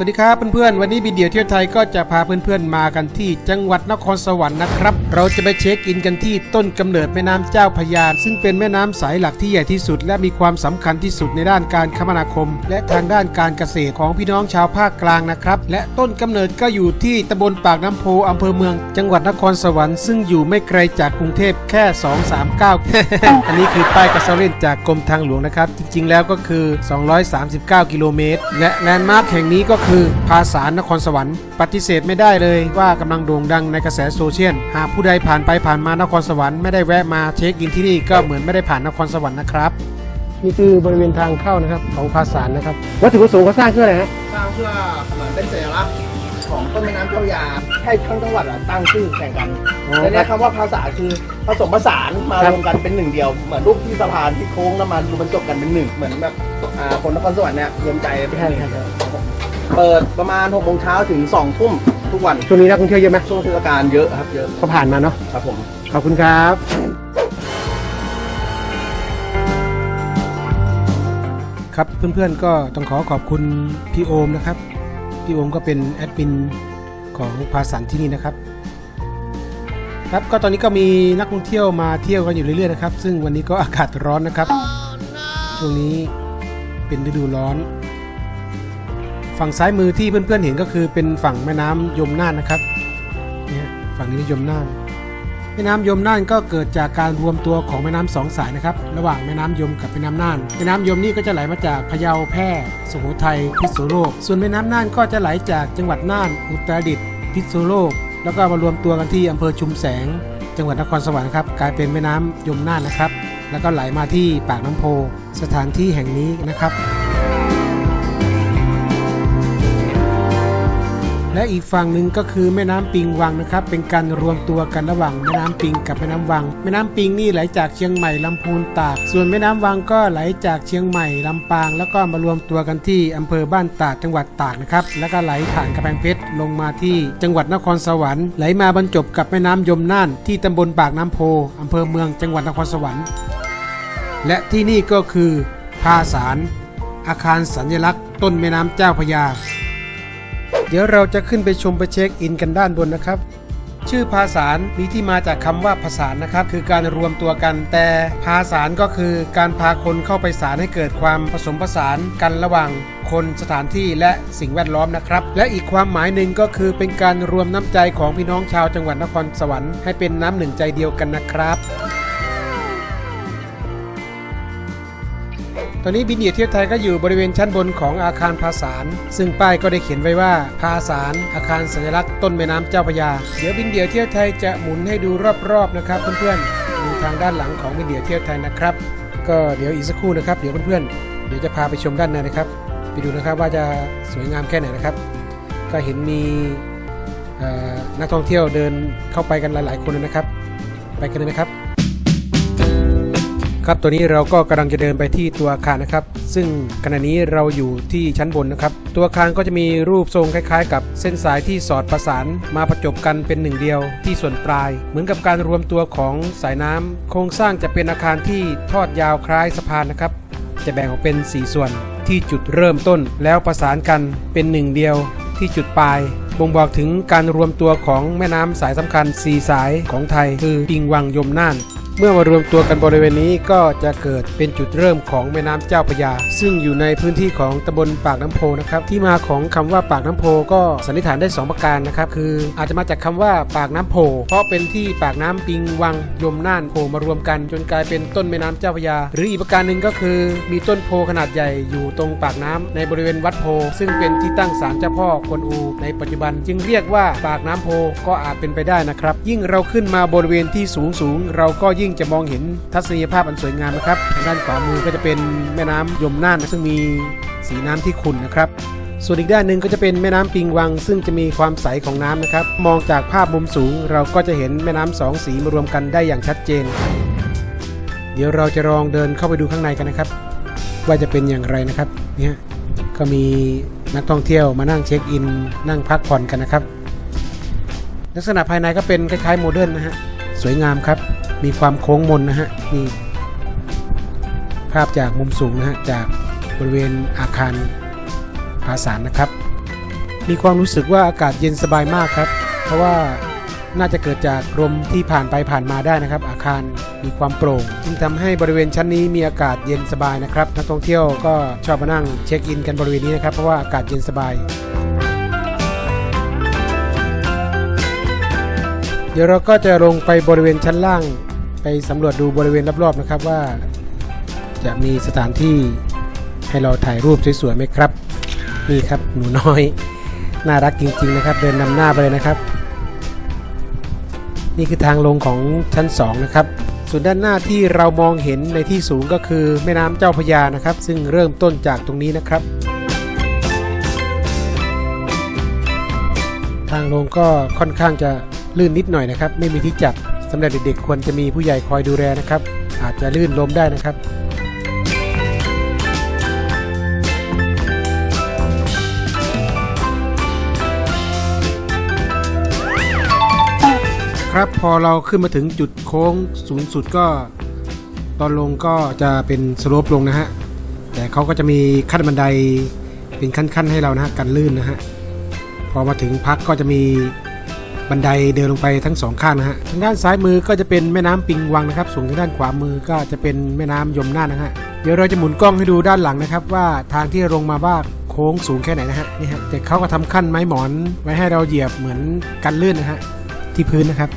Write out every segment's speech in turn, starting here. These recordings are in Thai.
สวัสดีครับเพื่อนๆ วันนี้บินเดียวเที่ยวไทยก็จะพาเพื่อนๆมากันที่จังหวัดนครสวรรค์นะครับ เราจะไปเช็คอินกันที่ต้นกำเนิดแม่น้ำเจ้าพยาซึ่งเป็นแม่น้ำสายหลักที่ใหญ่ที่สุด และมีความสำคัญที่สุดในด้านการคมนาคม และทางด้านการเกษตรของพี่น้องชาวภาคกลางนะครับ และต้นกำเนิดก็อยู่ที่ตำบลปากน้ำโพอำเภอเมือง จังหวัดนครสวรรค์ซึ่งอยู่ไม่ไกลจากกรุงเทพแค่ 239 อันนี้คือป้ายกระเซาเล่นจากกรมทางหลวงนะครับ จริงๆ แล้วก็คือ 239 กิโลเมตร และแลนด์มาร์คแห่งนี้ก็คือภาษานครสวรรค์ ปฏิเสธไม่ได้เลยว่ากำลังโด่งดังในกระแสโซเชียล หากผู้ใดผ่านไปผ่านมานครสวรรค์ไม่ได้แวะมาเช็คอินที่นี่ก็เหมือนไม่ได้ผ่านนครสวรรค์นะครับนี่คือบริเวณทางเข้านะครับของภาษานนะครับวัตถุประสงค์เขาสร้างขึ้นอะไรฮะสร้างเพื่อเหมือนเป็นสัญลักษณ์ของต้นแม่น้ำเจ้าพระยาให้ทั้งจังหวัดอะตั้งชื่อแข่งกันอ๋อและเนี่ยคำว่าภาษาคือผสมผสานมารวมกันเป็นหนึ่งเดียว เหมือนรูปที่สะพานที่โค้งแล้วมารวมบรรจบกันเป็นหนึ่งเหมือนแบบอ่าคนนครสวรรค์เนี่ยรวมใจเป็นหนึ่ง เปิดประมาณ6โมงเช้าถึง2ทุ่มทุกวัน ช่วงนี้นักท่องเที่ยวเยอะไหมช่วงเทศกาลเยอะครับเยอะก็ผ่านมาเนาะครับผม ขอบคุณครับครับเพื่อนๆก็ต้องขอขอบคุณพี่โอมนะครับ พี่โอมก็เป็นแอดมินของภาสันที่นี่นะครับ ครับก็ตอนนี้ก็มีนักท่องเที่ยวมาเที่ยวกันอยู่เรื่อยๆนะครับ ซึ่งวันนี้ก็อากาศร้อนนะครับ ช่วงนี้เป็นฤดูร้อน ฝั่งซ้ายมือที่เพื่อนๆเห็นก็คือเป็นฝั่งแม่น้ำยมน่านนะครับเนี่ยฝั่งนี้ยมน่าน แม่น้ำยมน่านก็เกิดจากการรวมตัวของแม่น้ำสองสายนะครับระหว่างแม่น้ำยมกับแม่น้ำน่าน แม่น้ำยมนี่ก็จะไหลมาจากพะเยาแพร่สุโขทัยพิษณุโลก ส่วนแม่น้ำน่านก็จะไหลจากจังหวัดน่าน อุตรดิตถ์พิษณุโลก แล้วก็มารวมตัวกันที่อำเภอชุมแสง จังหวัดนครสวรรค์ครับกลายเป็นแม่น้ำยมน่านนะครับ แล้วก็ไหลมาที่ปากน้ำโพ สถานที่แห่งนี้นะครับ และอีกฝั่งหนึ่งก็คือแม่น้ำปิงวังนะครับ เป็นการรวมตัวกันระหว่างแม่น้ำปิงกับแม่น้ำวัง แม่น้ำปิงนี่ไหลจากเชียงใหม่ลำพูนตาก ส่วนแม่น้ำวังก็ไหลจากเชียงใหม่ลำปาง แล้วก็มารวมตัวกันที่อำเภอบ้านตาดจังหวัดตากนะครับ แล้วก็ไหลผ่านกระแพงเพชรลงมาที่จังหวัดนครสวรรค์ไหลมาบรรจบกับแม่น้ำยมน่าน ที่ตำบลปากน้ำโพอำเภอเมืองจังหวัดนครสวรรค์ และที่นี่ก็คือภาสารอาคารสัญลักษณ์ ต้นแม่น้ำเจ้าพยา เดี๋ยวเราจะขึ้นไปชมไปเช็คอินกันด้านบนนะครับ ชื่อภาษานมีที่มาจากคำว่าภาษานนะครับ คือการรวมตัวกัน แต่ภาษานก็คือการพาคนเข้าไปสารให้เกิดความผสมผสานกันระหว่างคนสถานที่และสิ่งแวดล้อมนะครับ และอีกความหมายหนึ่งก็คือเป็นการรวมน้ำใจของพี่น้องชาวจังหวัดนครสวรรค์ให้เป็นน้ำหนึ่งใจเดียวกันนะครับ ตอนนี้บินเดียเทียวไทยก็อยู่บริเวณชั้นบนของอาคารภาษานซึ่งป้ายก็ได้เขียนไว้ว่าภาษานอาคารสัญลักษณ์ต้นแม่น้ำเจ้าพระยา เดี๋ยวบินเดียเทียวไทยจะหมุนให้ดูรอบๆนะครับเพื่อนๆดูทางด้านหลังของบินเดียเทียวไทยนะครับ ก็เดี๋ยวอีกสักครู่นะครับเดี๋ยวเพื่อนๆเดี๋ยวจะพาไปชมด้านในนะครับ ไปดูนะครับว่าจะสวยงามแค่ไหนนะครับ ก็เห็นมีนักท่องเที่ยวเดินเข้าไปกันหลาย ๆ คนนะครับ ไปกันเลยนะครับ ครับตัวนี้เราก็กำลังจะเดินไปที่ตัวอาคารนะครับ ซึ่งขณะนี้เราอยู่ที่ชั้นบนนะครับ ตัวอาคารก็จะมีรูปทรงคล้ายๆ กับเส้นสายที่สอดประสานมาประจบกันเป็นหนึ่งเดียวที่ส่วนปลาย เหมือนกับการรวมตัวของสายน้ำโครงสร้างจะเป็นอาคารที่ทอดยาวคล้ายสะพานนะครับ จะแบ่งออกเป็น 4 ส่วนที่จุดเริ่มต้นแล้วประสานกันเป็นหนึ่งเดียวที่จุดปลายบ่งบอกถึงการรวมตัวของแม่น้ำสายสำคัญ 4 สายของไทย คือปิงวังยมน่าน เมื่อมารวมตัวกันบริเวณนี้ก็จะเกิดเป็นจุดเริ่มของแม่น้ำเจ้าพระยา ซึ่งอยู่ในพื้นที่ของตำบลปากน้ำโพนะครับที่มาของคำว่าปากน้ำโพก็สันนิษฐานได้ 2 ประการนะครับคืออาจจะมาจากคำว่าปากน้ำโพ เพราะเป็นที่ปากน้ำปิงวังยมน่านโพมารวมกันจนกลายเป็นต้นแม่น้ำเจ้าพระยา หรืออีกประการหนึ่งก็คือ มีต้นโพขนาดใหญ่อยู่ตรงปากน้ำในบริเวณวัดโพ ซึ่งเป็นที่ตั้งศาลเจ้าพ่อกวนอู ในปัจจุบันจึงเรียกว่าปากน้ำโพก็อาจเป็นไปได้นะครับยิ่งเราขึ้นมาบริเวณที่สูงสูงเราก็ยิ่งจะมองเห็นทัศนียภาพอันสวยงามนะครับทางด้านขวามือก็จะเป็นแม่น้ำยมน่านซึ่งมีสีน้ำที่ขุ่นนะครับ ส่วนอีกด้านหนึ่งก็จะเป็นแม่น้ำปิงวัง ซึ่งจะมีความใสของน้ำนะครับ มองจากภาพมุมสูง เราก็จะเห็นแม่น้ำสองสีมารวมกันได้อย่างชัดเจน เดี๋ยวเราจะลองเดินเข้าไปดูข้างในกันนะครับ ว่าจะเป็นอย่างไรนะครับเนี่ยก็มีนักท่องเที่ยวมานั่งเช็คอิน นั่งพักผ่อนกันนะครับ ลักษณะภายในก็เป็นคล้ายๆโมเดิร์นนะฮะสวยงามครับ มีความโค้งมนนะฮะนี่ภาพจากมุมสูงนะฮะจากบริเวณอาคารภาษานนะครับ มีความรู้สึกว่าอากาศเย็นสบายมากครับ เพราะว่าน่าจะเกิดจากลมที่ผ่านไปผ่านมาได้นะครับ อาคารมีความโปร่งจึงทำให้บริเวณชั้นนี้มีอากาศเย็นสบายนะครับนักท่องเที่ยวก็ชอบมานั่งเช็คอินกันบริเวณนี้นะครับ เพราะว่าอากาศเย็นสบาย เดี๋ยวเราก็จะลงไปบริเวณชั้นล่าง สำรวจดูบริเวณรอบๆนะครับว่า จะมีสถานที่ให้เราถ่ายรูปสวยๆไหมครับนี่ครับหนูน้อย น่ารักจริงๆนะครับ เดินนำหน้าไปเลยนะครับ นี่คือทางลงของชั้น 2 นะครับ ส่วนด้านหน้าที่เรามองเห็นในที่สูงก็คือแม่น้ำเจ้าพยานะครับ ซึ่งเริ่มต้นจากตรงนี้นะครับ ทางลงก็ค่อนข้างจะลื่นนิดหน่อยนะครับ ไม่มีที่จับ สำหรับเด็กๆควรจะมีผู้ใหญ่คอยดูแลนะครับ อาจจะลื่นล้มได้นะครับครับพอเราขึ้นมาถึงจุดโค้งสูงสุดก็ ตอนลงก็จะเป็นสโลปลงนะฮะ แต่เขาก็จะมีขั้นบันไดเป็นขั้นๆให้เรานะฮะกันลื่นนะฮะ พอมาถึงพักก็จะมี บันไดเดินลงไปทั้งสองข้างนะฮะทางด้านซ้ายมือก็จะเป็นแม่น้ำปิงวังนะครับ ส่วนทางด้านขวามือก็จะเป็นแม่น้ำยมน่านนะฮะเดี๋ยวเราจะหมุนกล้องให้ดูด้านหลังนะครับ ว่าทางที่ลงมาบ้างโค้งสูงแค่ไหนนะฮะนี่ฮะแต่เขาก็ทำขั้นไม้หมอนไว้ให้เราเหยียบเหมือนกันลื่นนะฮะที่พื้นนะครับ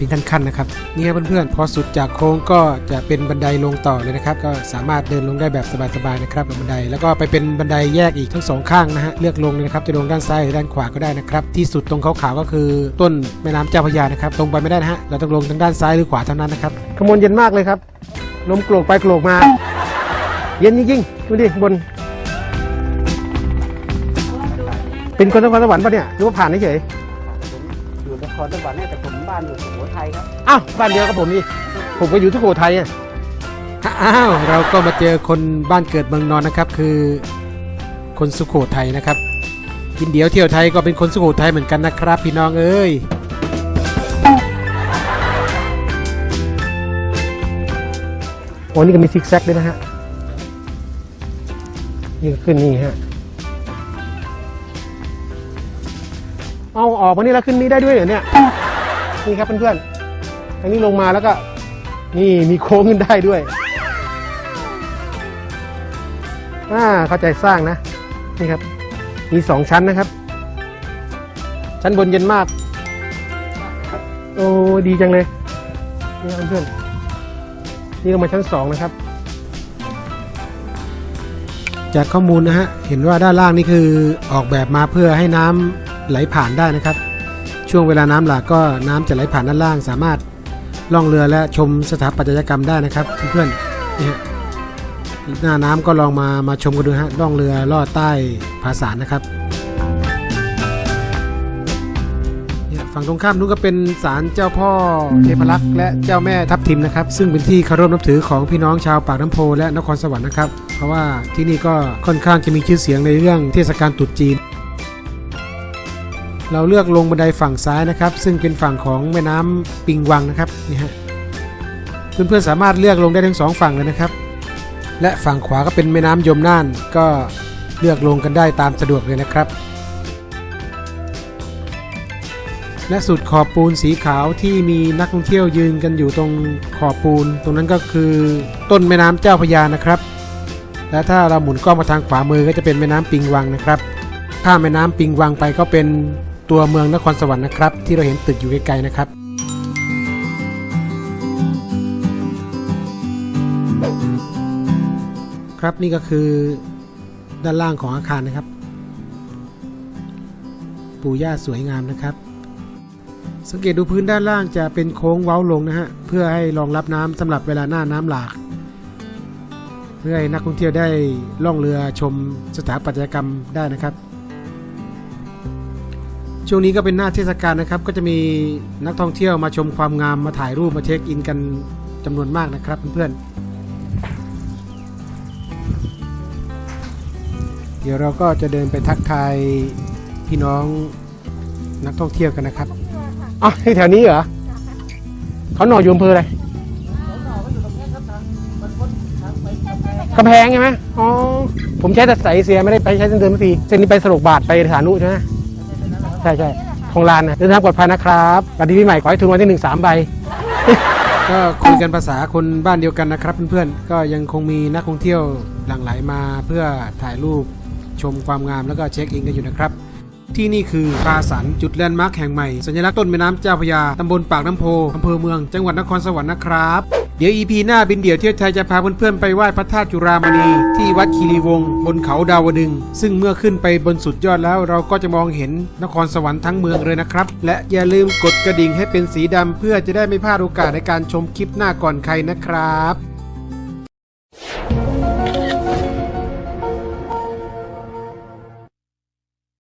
เป็นขั้นๆนะครับนี่ครับเพื่อนๆพอสุดจากโค้งก็จะเป็นบันไดลงต่อเลยนะครับ ก็สามารถเดินลงได้แบบสบายๆนะครับกับบันไดแล้วก็ไปเป็นบันไดแยกอีกทั้งสองข้างนะฮะเลือกลงเลยนะครับจะลงด้านซ้ายหรือด้านขวาก็ได้นะครับ ที่สุดตรงขาวๆก็คือต้นแม่น้ำเจ้าพระยานะครับตรงไปไม่ได้นะฮะเราต้องลงทางด้านซ้ายหรือขวาเท่านั้นนะครับขมวลเย็นมากเลยครับลมโกรกไปโกรกมา เย็นจริงๆดูดิบน เป็นคนนครสวรรค์ปะเนี่ยหรือว่าผ่านเฉย รสวรรค์เนี่ยแต่ผมบ้านอยู่สุโขทัยครับ อ้าวบ้านเดียวกับผมนี่ผมก็อยู่ที่โขทัยอะอ้าวเราก็มาเจอคนบ้านเกิดเมืองนอนนะครับ คือคนสุโขทัยนะครับกินเดียวเที่ยวไทยก็เป็นคนสุโขทัยเหมือนกันนะครับ พี่น้องเอ้ยโอ้นี่ก็มีซิกแซกด้วยนะฮะนี่ก็ขึ้นนี่ฮะ เอาออกมานี่แล้วขึ้นนี่ได้ด้วยเหรอเนี่ย นี่ครับเพื่อนๆอันนี้ลงมาแล้วก็ นี่มีโค้งขึ้นได้ด้วยอ่าเข้าใจสร้างนะ นี่ครับ มีสองชั้นนะครับ ชั้นบนเย็นมาก โอ้ดีจังเลยนี่ครับเพื่อนๆนี่ลงมาชั้นสองนะครับ จากข้อมูลนะฮะ เห็นว่าด้านล่างนี่คือออกแบบมาเพื่อให้น้ำ ไหลผ่านได้นะครับ ช่วงเวลาน้ำหลากก็น้ำจะไหลผ่านด้านล่าง สามารถล่องเรือและชมสถาปัตยกรรมได้นะครับเพื่อนๆนี่ฮะหน้าน้ำก็ลองมามาชมกันดูฮะล่องเรือลอดใต้ผาสารนะครับเนี่ยฝั่งตรงข้ามนู้นก็เป็นศาลเจ้าพ่อเทพรักษ์และเจ้าแม่ทับทิมนะครับ ซึ่งเป็นที่เคารพนับถือของพี่น้องชาวปากน้ำโพและนครสวรรค์นะครับ เพราะว่าที่นี่ก็ค่อนข้างจะมีชื่อเสียงในเรื่องเทศกาลตรุษจีน เราเลือกลงบันไดฝั่งซ้ายนะครับ ซึ่งเป็นฝั่งของแม่น้ำปิงวังนะครับนี่ฮะเพื่อนๆสามารถเลือกลงได้ทั้งสองฝั่งเลยนะครับ และฝั่งขวาก็เป็นแม่น้ำยมน่านก็เลือกลงกันได้ตามสะดวกเลยนะครับ และสุดขอบปูนสีขาวที่มีนักท่องเที่ยวยืนกันอยู่ตรงขอบปูน ตรงนั้นก็คือต้นแม่น้ำเจ้าพระยานะครับ และถ้าเราหมุนกล้องมาทางขวามือก็จะเป็นแม่น้ำปิงวังนะครับข้ามแม่น้ำปิงวังไปก็เป็น ตัวเมืองนครสวรรค์นะครับ ที่เราเห็นตึกอยู่ไกลๆนะครับ ครับนี่ก็คือด้านล่างของอาคารนะครับ ปูย่าสวยงามนะครับ สังเกตดูพื้นด้านล่างจะเป็นโค้งเว้าลงนะฮะเพื่อให้รองรับน้ำสำหรับเวลาหน้าน้ำหลาก เพื่อให้นักท่องเที่ยวได้ล่องเรือชมสถาปัตยกรรมได้นะครับ ช่วงนี้ก็เป็นหน้าเทศกาลนะครับ ก็จะมีนักท่องเที่ยวมาชมความงามมาถ่ายรูปมาเช็คอินกันจำนวนมากนะครับเพื่อนๆ เดี๋ยวเราก็จะเดินไปทักทายพี่น้องนักท่องเที่ยวกันนะครับอ๋อที่แถวนี้เหรอเขาหน่ออยู่อำเภออะไรกำแพงใช่ไหมอ๋อผมใช้แต่สายเสียไม่ได้ไปใช้เส้นเดิมสักทีเส้นนี้ไปสลกบาทไปสานุใช่ไหม ใช่ใช่ของรงลานนะเดินทางปลอดภัยนะครับสวัสดีพี่ใหม่ขอให้ทุนวันที่หนึ่งสามใบ ก็คุยกันภาษาคนบ้านเดียวกันนะครับเพื่อนๆ ก็ยังคงมีนักท่องเที่ยวหลั่งไหลมาเพื่อถ่ายรูปชมความงามแล้วก็เช็คอินกันอยู่นะครับ ที่นี่คือปราสันจุดแลนด์มาร์คแห่งใหม่ สัญลักษณ์ต้นแม่น้ำเจ้าพยาตำบลปากน้ำโพอำเภอเมือง จังหวัดนครสวรรค์นะครับเดี๋ยว EP หน้าบินเดี่ยวเที่ยวไทยจะพาเพื่อนๆไปไหว้พระธาตุจุฬามณี ที่วัดคีรีวงศ์บนเขาดาวดึง ซึ่งเมื่อขึ้นไปบนสุดยอดแล้วเราก็จะมองเห็นนครสวรรค์ทั้งเมืองเลยนะครับ และอย่าลืมกดกระดิ่งให้เป็นสีดำเพื่อจะได้ไม่พลาดโอกาสในการชมคลิปหน้าก่อนใครนะครับ